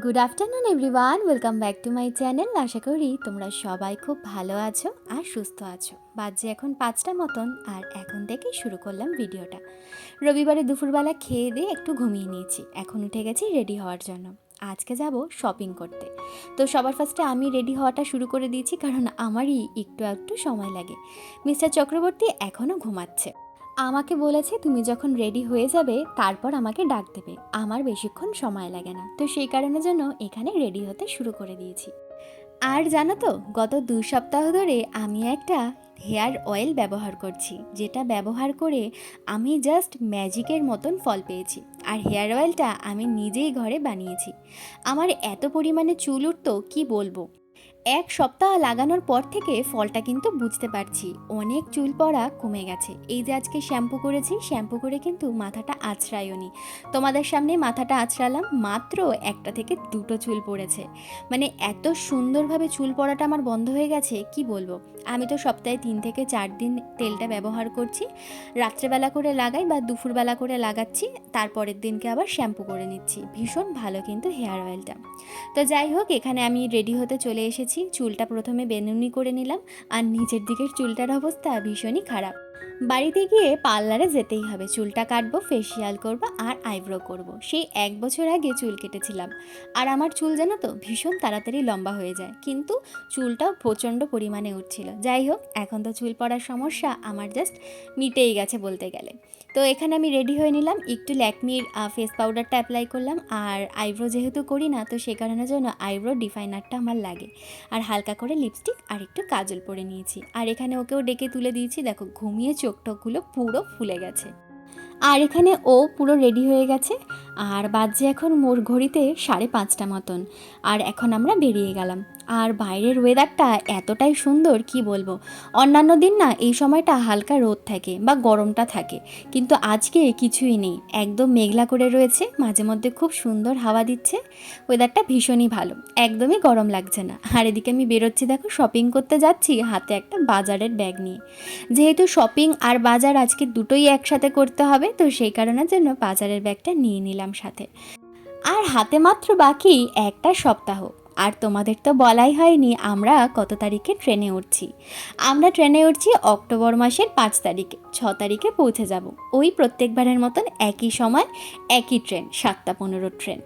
Good afternoon everyone welcome back to my channel আশা করি তোমরা সবাই খুব ভালো আছো আর সুস্থ আছো। বাজে এখন পাঁচটা মতন, আর এখন থেকেই শুরু করলাম ভিডিওটা। রবিবারে দুপুরবেলা খেয়ে দিয়ে একটু ঘুমিয়ে নিয়েছি। এখন উঠে গেছি রেডি হওয়ার জন্য। আজকে যাব শপিং করতে। তো সবার ফার্স্টে আমি রেডি হওয়াটা শুরু করে দিয়েছি, কারণ আমারই একটু একটু সময় লাগে। মিস্টার চক্রবর্তী এখনও ঘুমাচ্ছে। আমাকে বলেছে তুমি যখন রেডি হয়ে যাবে, তারপর আমাকে ডাক দেবে। আমার বেশিক্ষণ সময় লাগে না। তো সেই কারণে জন্য এখানে রেডি হতে শুরু করে দিয়েছি। আর জানো তো, গত দু সপ্তাহ ধরে আমি একটা হেয়ার অয়েল ব্যবহার করছি, যেটা ব্যবহার করে আমি জাস্ট ম্যাজিকের মতন ফল পেয়েছি। আর হেয়ার অয়েলটা আমি নিজেই ঘরে বানিয়েছি। আমার এত পরিমাণে চুল উঠতো, কি বলব? এক সপ্তাহ লাগানোর পর থেকে ফলটা কিন্তু বুঝতে পারছি। অনেক চুল পড়া কমে গেছে। এই যে আজকে শ্যাম্পু করেছি, শ্যাম্পু করে কিন্তু মাথাটা আছড়ায়নি। তোমাদের সামনে মাথাটা আছড়ালাম, মাত্র একটা থেকে দুটো চুল পড়েছে। মানে এত সুন্দরভাবে চুল পড়াটা আমার বন্ধ হয়ে গেছে, কি বলব? আমি তো সপ্তাহে তিন থেকে চার দিন তেলটা ব্যবহার করছি। রাত্রেবেলা করে লাগাই বা দুপুরবেলা করে লাগাচ্ছি, তারপরের দিনকে আবার শ্যাম্পু করে নিচ্ছি। ভীষণ ভালো কিন্তু হেয়ার অয়েলটা। তো যাই হোক, এখানে আমি রেডি হতে চলে এসেছি। চুলটা প্রথমে বেনুনি করে নিলাম। আর নিচের দিকের চুলটার অবস্থা ভীষণই খারাপ। বাড়িতে গিয়ে পার্লারে যেতেই হবে। চুলটা কাটবো ফেসিয়াল করব আর আইব্রো করব। সেই এক বছর আগে চুল কেটেছিলাম। আর আমার চুল জানো তো, ভীষণ তাড়াতাড়ি লম্বা হয়ে যায়। কিন্তু চুলটাও প্রচণ্ড পরিমাণে উঠছিল। যাই হোক, এখন তো চুল পড়ার সমস্যা, আমার জাস্ট মিটেই গেছে বলতে গেলে। তো এখানে আমি রেডি হয়ে নিলাম। একটু ল্যাকমির ফেস পাউডারটা অ্যাপ্লাই করলাম। আর আইব্রো যেহেতু করি না, তো সে কারণের জন্য আইব্রো ডিফাইনারটা আমার লাগে। আর হালকা করে লিপস্টিক আর একটু কাজল পরে নিয়েছি। আর এখানে ওকেও ডেকে তুলে দিয়েছি। দেখো, ঘুমিয়ে চোখ টোকগুলো পুরো ফুলে গেছে। আর এখানে ও পুরো রেডি হয়ে গেছে। আর বাজে এখন মোর ঘড়িতে সাড়ে পাঁচটা মতন। আর এখন আমরা বেরিয়ে গেলাম। আর বাইরের ওয়েদারটা এতটাই সুন্দর, কি বলব? অন্যান্য দিন না, এই সময়টা হালকা রোদ থাকে বা গরমটা থাকে। কিন্তু আজকে কিছুই নেই। একদম মেঘলা করে রয়েছে, মাঝে মধ্যে খুব সুন্দর হাওয়া দিচ্ছে। ওয়েদারটা ভীষণই ভালো। একদমই গরম লাগছে না। আর এদিকে আমি বেরোচ্ছি, দেখো শপিং করতে যাচ্ছি, হাতে একটা বাজারের ব্যাগ নিয়ে। যেহেতু শপিং আর বাজার আজকে দুটোই একসাথে করতে হবে, তো সেই কারণের জন্য বাজারের ব্যাগটা নিয়ে নিলাম সাথে। আর হাতে মাত্র বাকি একটা সপ্তাহ। আর তোমাদের তো বলাই হয়নি, আমরা কত তারিখে ট্রেনে উঠছি। আমরা ট্রেনে উঠছি অক্টোবর মাসের পাঁচ তারিখে, ছ তারিখে পৌঁছে যাব। ওই প্রত্যেকবারের মতন একই সময়, একই ট্রেন, সাতটা পনেরো ট্রেন।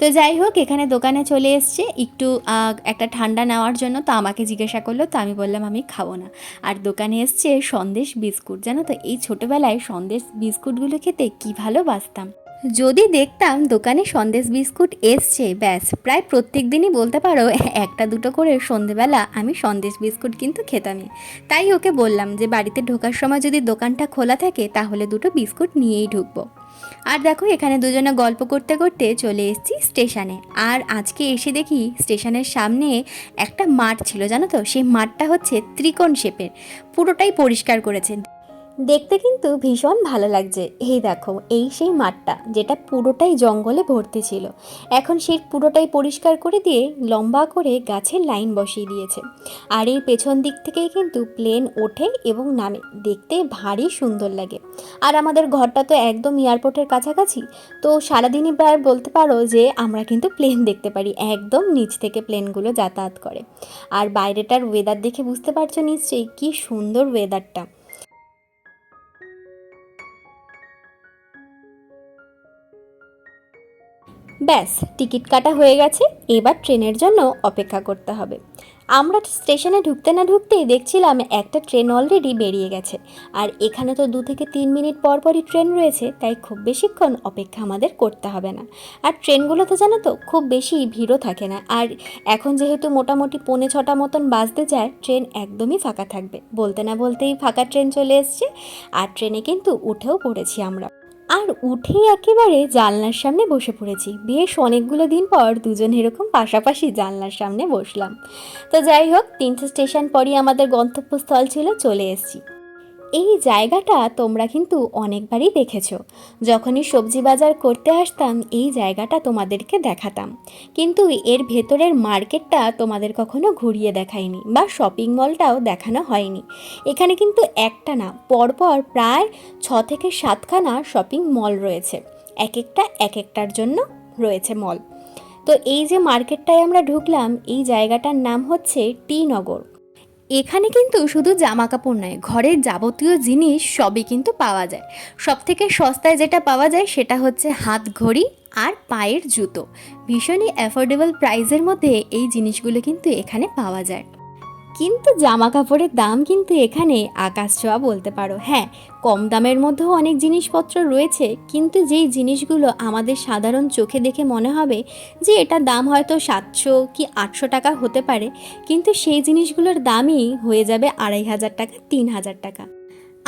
তো যাই হোক, এখানে দোকানে চলে এসছে। একটু একটা ঠান্ডা নেওয়ার জন্য তো আমাকে জিজ্ঞাসা করল, তো আমি বললাম, আমি খাব না। আর দোকানে এসছে সন্দেশ বিস্কুট। জানো তো, এই ছোটোবেলায় সন্দেশ বিস্কুটগুলো খেতে কী ভালোবাসতাম। যদি দেখতাম দোকানে সন্দেশ বিস্কুট এসছে, ব্যাস, প্রায় প্রত্যেক দিনই বলতে পারো, একটা দুটো করে সন্ধেবেলা আমি সন্দেশ বিস্কুট কিন্তু খেতামই। তাই ওকে বললাম যে, বাড়িতে ঢোকার সময় যদি দোকানটা খোলা থাকে, তাহলে দুটো বিস্কুট নিয়েই ঢুকবো। আর দেখো, এখানে দুজনে গল্প করতে করতে চলে এসেছি স্টেশনে। আর আজকে এসে দেখি স্টেশনের সামনে একটা মাঠ ছিল, জানো তো? সেই মাঠটা হচ্ছে ত্রিকোণ শেপের। পুরোটাই পরিষ্কার করেছে। দেখতে কিন্তু ভীষণ ভালো লাগছে। এই দেখো, এই সেই মাঠটা, যেটা পুরোটাই জঙ্গলে ভর্তি ছিল। এখন সেই পুরোটাই পরিষ্কার করে দিয়ে লম্বা করে গাছের লাইন বসিয়ে দিয়েছে। আর এর পেছন দিক থেকেই কিন্তু প্লেন ওঠে এবং নামে। দেখতে ভারী সুন্দর লাগে। আর আমাদের ঘরটা তো একদম এয়ারপোর্টের কাছাকাছি। তো সারাদিনই প্রায় বলতে পারো যে আমরা কিন্তু প্লেন দেখতে পারি। একদম নিচ থেকে প্লেনগুলো যাতায়াত করে। আর বাইরেটার ওয়েদার দেখে বুঝতে পারছ নিশ্চয়ই কি সুন্দর ওয়েদারটা ব্যাস, টিকিট কাটা হয়ে গেছে, এবার ট্রেনের জন্য অপেক্ষা করতে হবে। আমরা স্টেশনে ঢুকতে না ঢুকতেই দেখছিলাম একটা ট্রেন অলরেডি বেরিয়ে গেছে। আর এখানে তো দু থেকে তিন মিনিট পর পরই ট্রেন রয়েছে, তাই খুব বেশিক্ষণ অপেক্ষা আমাদের করতে হবে না। আর ট্রেনগুলোতে জানো তো, খুব বেশি ভিড়ও থাকে না। আর এখন যেহেতু মোটামুটি পৌনে ছটা মতন বাজতে যায়, ট্রেন একদমই ফাঁকা থাকবে। বলতে না বলতেই ফাঁকা ট্রেন চলে এসছে, আর ট্রেনে কিন্তু উঠেও পড়েছি আমরা। আর উঠেই একেবারে জানলার সামনে বসে পড়েছি। বেশ অনেকগুলো দিন পর দুজন এরকম পাশাপাশি জানলার সামনে বসলাম। তো যাই হোক, তিনটে স্টেশন পরই আমাদের গন্তব্যস্থল ছিল, চলে এসেছি। এই জায়গাটা তোমরা কিন্তু অনেকবারই দেখেছ। যখনই সবজি বাজার করতে আসতাম, এই জায়গাটা তোমাদেরকে দেখাতাম। কিন্তু এর ভেতরের মার্কেটটা তোমাদের কখনো ঘুরিয়ে দেখায়নি বা শপিং মলটাও দেখানো হয়নি। এখানে কিন্তু একটা না, পরপর প্রায় ছ থেকে সাতখানা শপিং মল রয়েছে। এক একটা এক একটার জন্য রয়েছে মল। তো এই যে মার্কেটটায় আমরা ঢুকলাম, এই জায়গাটার নাম হচ্ছে টি নগর। এখানে কিন্তু শুধু জামা কাপড় নয়, ঘরের যাবতীয় জিনিস সবই কিন্তু পাওয়া যায়। সব থেকে সস্তায় যেটা পাওয়া যায় সেটা হচ্ছে হাত ঘড়ি আর পায়ের জুতো। ভীষণই অ্যাফোর্ডেবল প্রাইসের মধ্যে এই জিনিসগুলো কিন্তু এখানে পাওয়া যায়। কিন্তু জামা কাপড়ের দাম কিন্তু এখানে আকাশ ছোঁয়া বলতে পারো। হ্যাঁ কম দামের মধ্যেও অনেক জিনিসপত্র রয়েছে, কিন্তু যেই জিনিসগুলো আমাদের সাধারণ চোখে দেখে মনে হবে যে এটার দাম হয়তো সাতশো কি আটশো টাকা হতে পারে, কিন্তু সেই জিনিসগুলোর দামই হয়ে যাবে আড়াই হাজার টাকা, তিন হাজার টাকা।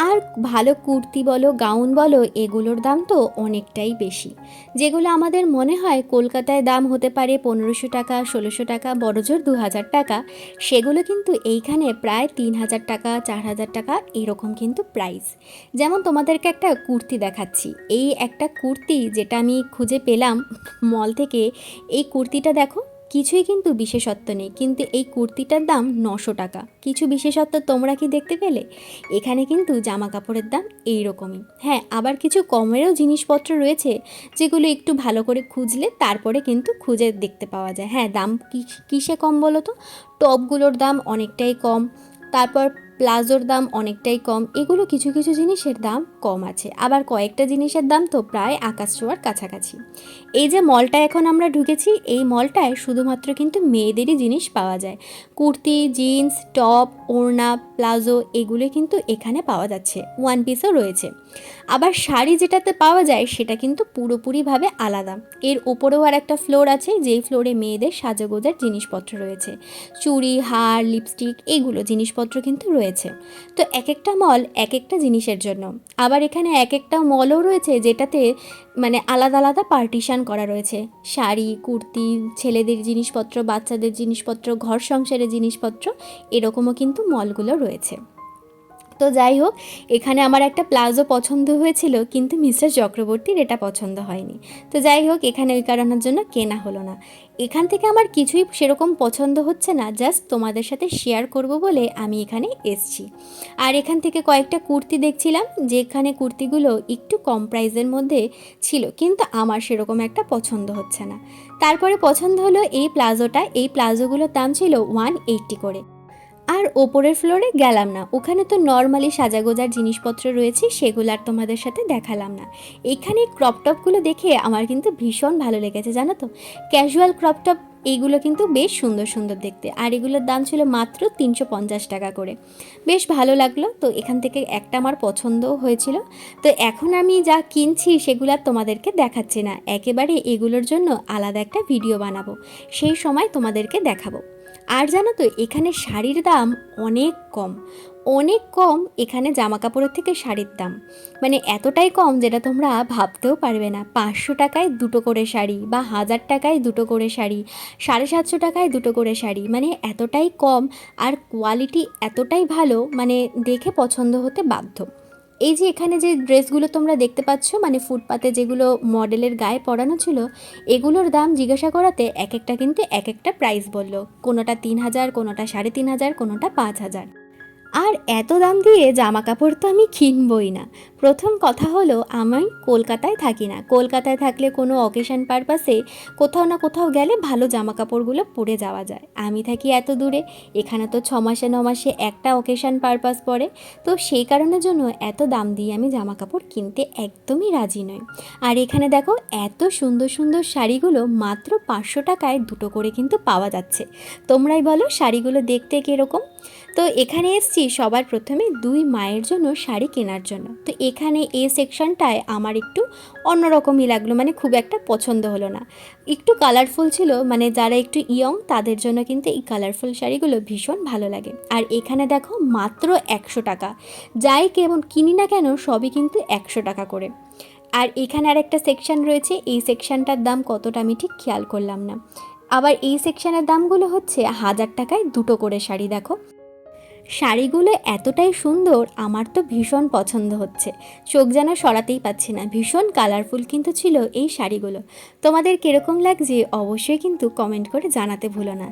আর ভালো কুর্তি বলো, গাউন বলো, এগুলোর দাম তো অনেকটাই বেশি। যেগুলো আমাদের মনে হয় কলকাতায় দাম হতে পারে পনেরোশো টাকা, ষোলোশো টাকা বড়জোর দু হাজার টাকা, সেগুলো কিন্তু এইখানে প্রায় তিন হাজার টাকা, চার হাজার টাকা, এরকম কিন্তু প্রাইস যেমন তোমাদেরকে একটা কুর্তি দেখাচ্ছি। এই একটা কুর্তি যেটা আমি খুঁজে পেলাম মল থেকে, এই কুর্তিটা দেখো কিছুই কিন্তু বিশেষত্ব নেই। কিন্তু এই কুর্তিটার দাম নশো টাকা। কিছু বিশেষত্ব তোমরা কি দেখতে পেলে? এখানে কিন্তু জামা কাপড়ের দাম এই রকমই হ্যাঁ আবার কিছু কমেরও জিনিসপত্র রয়েছে যেগুলো একটু ভালো করে খুঁজলে তারপরে কিন্তু খুঁজে দেখতে পাওয়া যায়। হ্যাঁ দাম কী কিসে কম বলো তো? টপগুলোর দাম অনেকটাই কম। তারপর প্লাজোর দাম অনেকটাই কম, এগুলো কিছু কিছু জিনিসের দাম কম আছে। আবার কয়েকটা জিনিসের দাম তো প্রায় আকাশ ছোঁয়ার কাছাকাছি। এই যে মলটা এখন আমরা ঢুকেছি, এই মলটায় শুধুমাত্র কিন্তু মেয়েদেরই জিনিস পাওয়া যায়। কুর্তি, জিন্স, টপ, ওড়না, প্লাজো, এগুলো কিন্তু এখানে পাওয়া যাচ্ছে। ওয়ান পিসও রয়েছে। আবার শাড়ি যেটাতে পাওয়া যায়, সেটা কিন্তু পুরোপুরিভাবে আলাদা। এর ওপরেও আর একটা ফ্লোর আছে, যেই ফ্লোরে মেয়েদের সাজগোজার জিনিসপত্র রয়েছে। চুড়ি, হার, লিপস্টিক, এগুলো জিনিসপত্র কিন্তু রয়েছে তো এক একটা মল এক একটা জিনিসের জন্য। আবার এখানে এক একটা মলও রয়েছে যেটাতে মানে আলাদা আলাদা পার্টিশান করা রয়েছে। শাড়ি, কুর্তি, ছেলেদের জিনিসপত্র, বাচ্চাদের জিনিসপত্র, ঘর সংসারের জিনিসপত্র, এরকমও কিন্তু মলগুলো রয়েছে। তো যাই হোক, এখানে আমার একটা প্লাজো পছন্দ হয়েছিল, কিন্তু মিস্টার চক্রবর্তীর এটা পছন্দ হয়নি। তো যাই হোক, এখানে ওই কারণের জন্য কেনা হলো না। এখান থেকে আমার কিছুই সেরকম পছন্দ হচ্ছে না, জাস্ট তোমাদের সাথে শেয়ার করব বলে আমি এখানে এসছি। আর এখান থেকে কয়েকটা কুর্তি দেখছিলাম, যেখানে কুর্তিগুলো একটু কম প্রাইসের মধ্যে ছিল, কিন্তু আমার সেরকম একটা পছন্দ হচ্ছে না। তারপরে পছন্দ হলো এই প্লাজোটা, এই প্লাজোগুলোর দাম ছিল ওয়ান এইট্টি করে। আর ওপরের ফ্লোরে গেলাম না। ওখানে তো নর্মালি সাজাগোজার জিনিসপত্র রয়েছে, সেগুলো আর তোমাদের সাথে দেখালাম না। এখানে ক্রপ টপগুলো দেখে আমার কিন্তু ভীষণ ভালো লেগেছে, জানো তো? ক্যাজুয়াল ক্রপ টপ এইগুলো কিন্তু বেশ সুন্দর সুন্দর দেখতে। আর এগুলোর দাম ছিল মাত্র তিনশো পঞ্চাশ টাকা করে। বেশ ভালো লাগল, তো এখান থেকে একটা আমার পছন্দও হয়েছিল। তো এখন আমি যা কিনছি সেগুলো তোমাদেরকে দেখাচ্ছি না। একেবারে এগুলোর জন্য আলাদা একটা ভিডিও বানাবো। সেই সময় তোমাদেরকে দেখাবো। আর জানো তো, এখানে শাড়ির দাম অনেক কম। অনেক কম এখানে জামা কাপড়ের থেকে শাড়ির দাম। মানে এতটাই কম যেটা তোমরা ভাবতেও পারবে না। পাঁচশো টাকায় দুটো করে শাড়ি বা হাজার টাকায় দুটো করে শাড়ি, সাড়ে সাতশো টাকায় দুটো করে শাড়ি মানে এতটাই কম। আর কোয়ালিটি এতটাই ভালো মানে দেখে পছন্দ হতে বাধ্য। এই যে এখানে যে ড্রেসগুলো তোমরা দেখতে পাচ্ছ মানে ফুটপাতে যেগুলো মডেলের গায়ে পরানো ছিল, এগুলোর দাম জিজ্ঞাসা করাতে এক একটা কিন্তু এক একটা প্রাইস বলল। কোনোটা তিন হাজার, কোনোটা সাড়ে তিন হাজার, কোনোটা পাঁচ হাজার। আর এত দাম দিয়ে জামা কাপড় তো আমি কিনবই না। প্রথম কথা হলো, আমি কলকাতায় থাকি না। কলকাতায় থাকলে কোনো অকেশন পারপাসে কোথাও না কোথাও গেলে ভালো জামা কাপড়গুলো পরে যাওয়া যায়। আমি থাকি এত দূরে, এখানে তো ছ মাসে, ন মাসে একটা অকেশন পারপাস পড়ে। তো সেই কারণের জন্য এত দাম দিয়ে আমি জামা কাপড় কিনতে একদমই রাজি নই। আর এখানে দেখো, এত সুন্দর সুন্দর শাড়িগুলো মাত্র পাঁচশো টাকায় দুটো করে কিন্তু পাওয়া যাচ্ছে। তোমরাই বলো শাড়িগুলো দেখতে কীরকম? তো এখানে এসছি সবার প্রথমে দুই মায়ের জন্য শাড়ি কেনার জন্য। তো এখানে এই সেকশনটায় আমার একটু অন্যরকমই লাগল মানে খুব একটা পছন্দ হলো না। একটু কালারফুল ছিল মানে যারা একটু ইয়ং তাদের জন্য কিন্তু এই কালারফুল শাড়িগুলো ভীষণ ভালো লাগে। আর এখানে দেখো মাত্র একশো টাকা। যাই কেমন কিনি না কেন, সবই কিন্তু একশো টাকা করে। আর এখানে আর একটা সেকশন রয়েছে, এই সেকশনটার দাম কতটা আমি ঠিক খেয়াল করলাম না। আবার এই সেকশানের দামগুলো হচ্ছে হাজার টাকায় দুটো করে শাড়ি, দেখো। শাড়িগুলো এতটাই সুন্দর, আমার তো ভীষণ পছন্দ হচ্ছে। চোখ যেন সরাতেই পাচ্ছি না। ভীষণ কালারফুল কিন্তু ছিল এই শাড়িগুলো। তোমাদের কীরকম লাগছে অবশ্যই কিন্তু কমেন্ট করে জানাতে ভুলো না।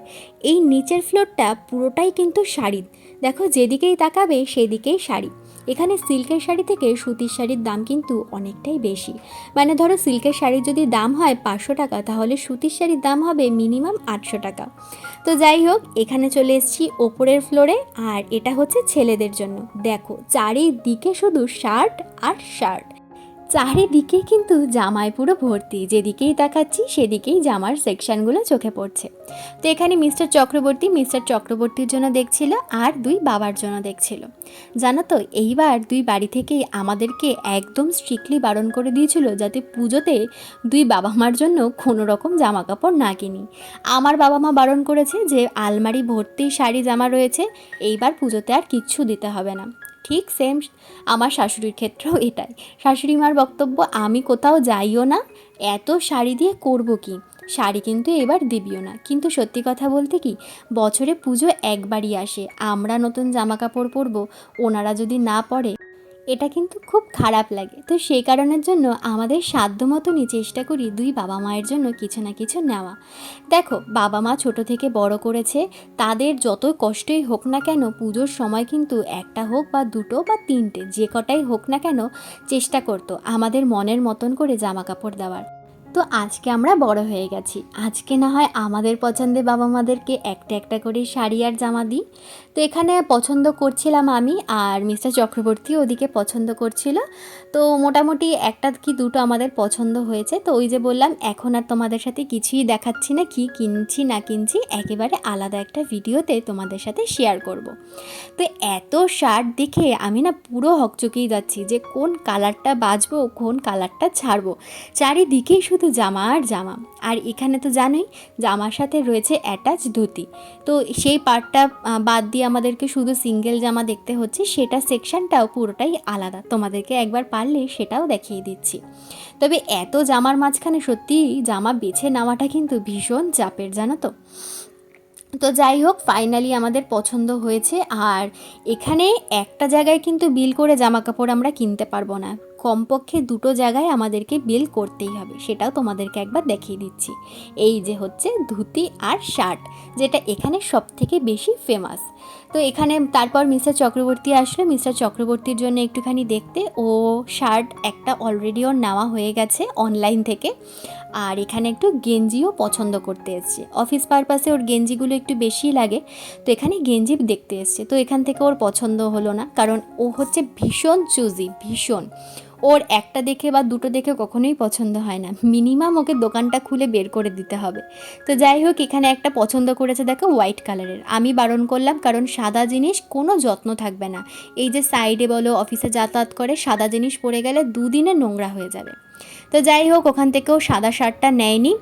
এই নিচের ফ্লোরটা পুরোটাই কিন্তু শাড়ি দেখো যেদিকেই তাকাবে সেদিকেই শাড়ি। এখানে সিল্কের শাড়ি থেকে সুতির শাড়ির দাম কিন্তু অনেকটাই বেশি। মানে ধরো সিল্কের শাড়ির যদি দাম হয় পাঁচশো টাকা, তাহলে সুতির শাড়ির দাম হবে মিনিমাম আটশো টাকা। তো যাই হোক, এখানে চলে এসেছি ওপরের ফ্লোরে, আর এটা হচ্ছে ছেলেদের জন্য। দেখো, চারিদিকে শুধু শার্ট আর শার্ট। চারিদিকে কিন্তু জামায় পুরো ভর্তি। যেদিকেই তাকাচ্ছি, সেদিকেই জামার সেকশনগুলো চোখে পড়ছে। তো এখানে মিস্টার চক্রবর্তী মিস্টার চক্রবর্তীর জন্য দেখছিল আর দুই বাবার জন্য দেখছিল। জানো তো, এইবার দুই বাড়ি থেকেই আমাদেরকে একদম স্ট্রিক্টলি বারণ করে দিয়েছিল যাতে পুজোতে দুই বাবা মার জন্য কোনো রকম জামা কাপড় না কিনি। আমার বাবা মা বারণ করেছে যে, আলমারি ভর্তি শাড়ি জামা রয়েছে, এইবার পুজোতে আর কিচ্ছু দিতে হবে না। ঠিক সেম আমার শাশুড়ির ক্ষেত্রেও এটাই। শাশুড়ি মার বক্তব্য, আমি কোথাও যাইও না, এত শাড়ি দিয়ে করব কি? শাড়ি কিন্তু এবার দিবিও না। কিন্তু সত্যি কথা বলতে কি, বছরে পুজো একবারই আসে। আমরা নতুন জামা কাপড় পরবো, ওনারা যদি না পরে এটা কিন্তু খুব খারাপ লাগে। তো সেই কারণের জন্য আমাদের সাধ্য মতনই চেষ্টা করি দুই বাবা মায়ের জন্য কিছু না কিছু নেওয়া। দেখো, বাবা মা ছোট থেকে বড় করেছে, তাদের যত কষ্টই হোক না কেন পুজোর সময় কিন্তু একটা হোক বা দুটো বা তিনটে, যে কটাই হোক না কেন চেষ্টা করতো আমাদের মনের মতন করে জামা কাপড় দেওয়ার। তো আজকে আমরা বড় হয়ে গেছি। আজকে না হয় আমাদের পছন্দে বাবা মাদেরকে একটা একটা করে শাড়ি আর জামা দিই। তো এখানে পছন্দ করছিলাম আমি আর মিস্টার চক্রবর্তী ওদিকে পছন্দ করছিল। তো মোটামুটি একটা কি দুটো আমাদের পছন্দ হয়েছে। তো ওই যে বললাম, এখন আর তোমাদের সাথে কিছুই দেখাচ্ছি না, কি কিনছি না কিনছি, একেবারে আলাদা একটা ভিডিওতে তোমাদের সাথে শেয়ার করব। তো এত শার্ট দেখে আমি না পুরো হকচকিয়ে যাচ্ছি যে কোন কালারটা বাজবো, কোন কালারটা ছাড়বো। চারিদিকেই শুধু জামা আর জামা। আর এখানে তো জানোই, জামার সাথে রয়েছে অ্যাটাচ ধুতি। তো সেই পার্টটা বাদ দিয়ে আমাদেরকে শুধু সিঙ্গেল জামা দেখতে হচ্ছে, সেটা সেকশনটাও পুরোটাই আলাদা। তোমাদেরকে একবার পারলে সেটাও দেখিয়ে দিচ্ছি। তবে এত জামার মাঝখানে সত্যি জামা বেছে নেওয়াটা কিন্তু ভীষণ চাপের, জানো তো? তো যাই হোক ফাইনালি আমাদের পছন্দ হয়েছে, আর এখানে একটা জায়গায় কিন্তু বিল করে জামা কাপড় আমরা কিনতে পারব না। কমপক্ষে দুটো জায়গায় আমাদেরকে বিল করতেই হবে, সেটাও তোমাদেরকে একবার দেখিয়ে দিচ্ছি। এই যে হচ্ছে ধুতি আর শার্ট, যেটা এখানে সব থেকে বেশি ফেমাস তো এখানে তারপর মিস্টার চক্রবর্তী আসলো। মিস্টার চক্রবর্তীর জন্য একটুখানি দেখতে। ও শার্ট একটা অলরেডি ওর নেওয়া হয়ে গেছে অনলাইন থেকে। আর এখানে একটু গেঞ্জিও পছন্দ করতে এসছে। অফিস পারপাসে ওর গেঞ্জিগুলো একটু বেশি লাগে। তো এখানে গেঞ্জি দেখতে এসছে। তো এখান থেকে ওর পছন্দ হলো না। কারণ ও হচ্ছে ভীষণ চুজি ভীষণ। ওর একটা দেখে বা দুটো দেখে কখনোই পছন্দ হয় না। মিনিমাম ওকে দোকানটা খুলে বের করে দিতে হবে। তো যাই হোক, এখানে একটা পছন্দ করেছে দেখো হোয়াইট কালারের। আমি বারণ করলাম কারণ সাদা জিনিস কোনো যত্ন থাকবে না। এই যে সাইডে বলো, অফিসে যাতায়াত করে সাদা জিনিস পরে গেলে দুদিনে নোংরা হয়ে যাবে। তো যাই হোক, ওখান থেকেও সাদা শার্টটা নেয়নি।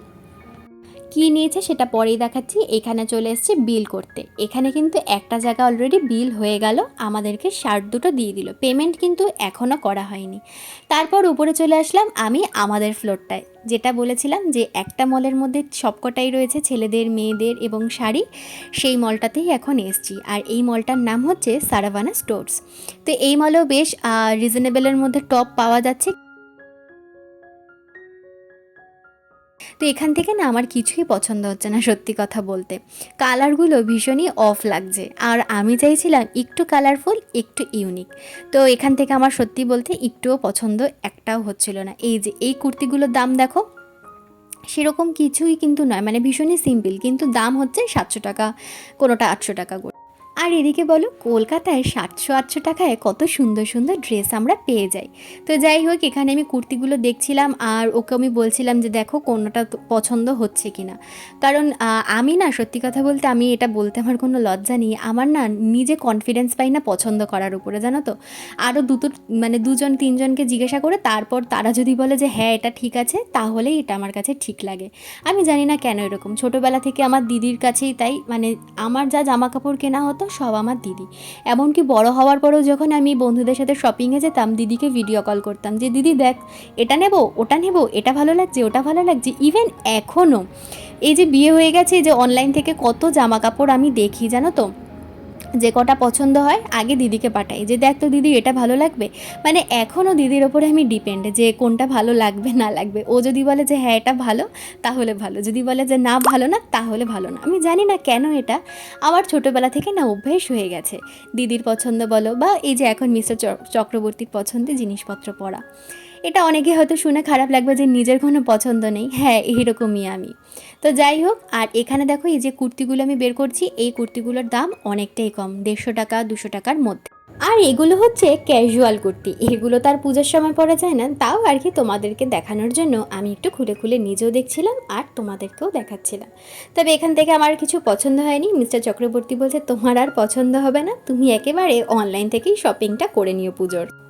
কী নিয়েছে সেটা পরেই দেখাচ্ছি। এখানে চলে এসেছে বিল করতে। এখানে কিন্তু একটা জায়গা অলরেডি বিল হয়ে গেল, আমাদেরকে শার্ট দুটো দিয়ে দিল। পেমেন্ট কিন্তু এখনও করা হয়নি। তারপর উপরে চলে আসলাম আমি আমাদের ফ্লোরটায় যেটা বলেছিলাম যে একটা মলের মধ্যে সবকটাই রয়েছে ছেলেদের, মেয়েদের এবং শাড়ি, সেই মলটাতেই এখন এসছি। আর এই মলটার নাম হচ্ছে সারাভানা স্টোর্স। তো এই মলেও বেশ রিজনেবলের মধ্যে টপ পাওয়া যাচ্ছে। তো এখান থেকে না আমার কিছুই পছন্দ হচ্ছে না, সত্যি কথা বলতে। কালারগুলো ভীষণই অফ লাগছে। আর আমি চাইছিলাম একটু কালারফুল একটু ইউনিক তো এখান থেকে আমার সত্যি বলতে একটুও পছন্দ একটাও হচ্ছিল না। এই যে এই কুর্তিগুলোর দাম দেখো, সেরকম কিছুই কিন্তু নয়। মানে ভীষণই সিম্পল কিন্তু দাম হচ্ছে সাতশো টাকা, কোনোটা আটশো টাকা করে। আর এদিকে বলো, কলকাতায় সাতশো আটশো টাকায় কত সুন্দর সুন্দর ড্রেস আমরা পেয়ে যাই। তো যাই হোক, এখানে আমি কুর্তিগুলো দেখছিলাম আর ওকে আমি বলছিলাম যে দেখো কোনোটা পছন্দ হচ্ছে কি না কারণ আমি না সত্যি কথা বলতে আমি এটা বলতে আমার কোনো লজ্জা নেই। আমার না নিজে কনফিডেন্স পাই না পছন্দ করার উপরে, জানো তো? আরও দুটো মানে দুজন, তিনজনকে জিজ্ঞাসা করে তারপর তারা যদি বলে যে হ্যাঁ এটা ঠিক আছে, তাহলেই এটা আমার কাছে ঠিক লাগে। আমি জানি না কেন এরকম। ছোটোবেলা থেকে আমার দিদির কাছেই তাই মানে আমার যা জামা কাপড় কেনা হতো সব আমার দিদি। এমনকি বড় হওয়ার পরেও যখন আমি বন্ধুদের সাথে শপিংয়ে যেতাম, দিদিকে ভিডিও কল করতাম যে, দিদি দেখ, এটা নেব, ওটা নেব, এটা ভালো লাগছে, ওটা ভালো লাগছে ইভেন এখনও এই যে বিয়ে হয়ে গেছে যে অনলাইন থেকে কত জামা কাপড় আমি দেখি, জানো তো? যে কটা পছন্দ হয়, আগে দিদিকে পাঠাই। যে দেখ তো দিদি, এটা ভালো লাগবে? মানে এখনও দিদির ওপরে আমি ডিপেন্ড যে কোনটা ভালো লাগবে, না লাগবে। ও যদি বলে যে হ্যাঁ এটা ভালো, তাহলে ভালো। যদি বলে যে, না, ভালো না, তাহলে ভালো না। আমি জানি না কেন এটা। আমার ছোটোবেলা থেকে না অভ্যেস হয়ে গেছে। দিদির পছন্দ বলো বা এই যে এখন মিস্টার চক্রবর্তীর পছন্দে জিনিসপত্র পড়া। এটা অনেকে হয়তো শুনে খারাপ লাগবে যে নিজের কোনো পছন্দ নেই। হ্যাঁ এইরকমই আমি। তো যাই হোক, আর এখানে দেখো এই যে কুর্তিগুলো আমি বের করছি, এই কুর্তিগুলোর দাম অনেকটাই কম, দেড়শো টাকা, দুশো টাকার মধ্যে। আর এগুলো হচ্ছে ক্যাজুয়াল কুর্তি। এগুলো তার পুজোর সময় পরা যায় না। তাও আর কি তোমাদেরকে দেখানোর জন্য আমি একটু খুলে খুলে নিজেও দেখছিলাম আর তোমাদেরকেও দেখাচ্ছিলাম। তবে এখান থেকে আমার কিছু পছন্দ হয়নি। মিস্টার চক্রবর্তী বলছে, তোমার আর পছন্দ হবে না। তুমি একেবারে অনলাইন থেকেই শপিংটা করে নিও পুজোর।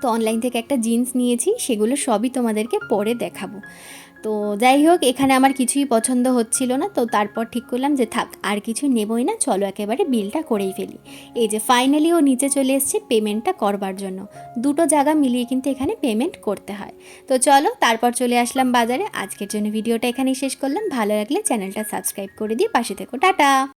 তো অনলাইন থেকে একটা জিন্স নিয়েছি, সেগুলো সবই তোমাদেরকে পরে দেখাবো। তো যাই হোক, এখানে আমার কিছুই পছন্দ হচ্ছিল না, তো তারপর ঠিক করলাম যে থাক, আর কিছু নেবই না, চলো একেবারে বিলটা করেই ফেলি। এই যে ফাইনালি ও নিচে চলে এসছে পেমেন্টটা করবার জন্য। দুটো জায়গা মিলিয়ে কিন্তু এখানে পেমেন্ট করতে হয়। তো চলো, তারপর চলে আসলাম বাজারে। আজকের জন্য ভিডিওটা এখানেই শেষ করলাম। ভালো লাগলে চ্যানেলটা সাবস্ক্রাইব করে দিয়ে পাশে থেকো। টাটা!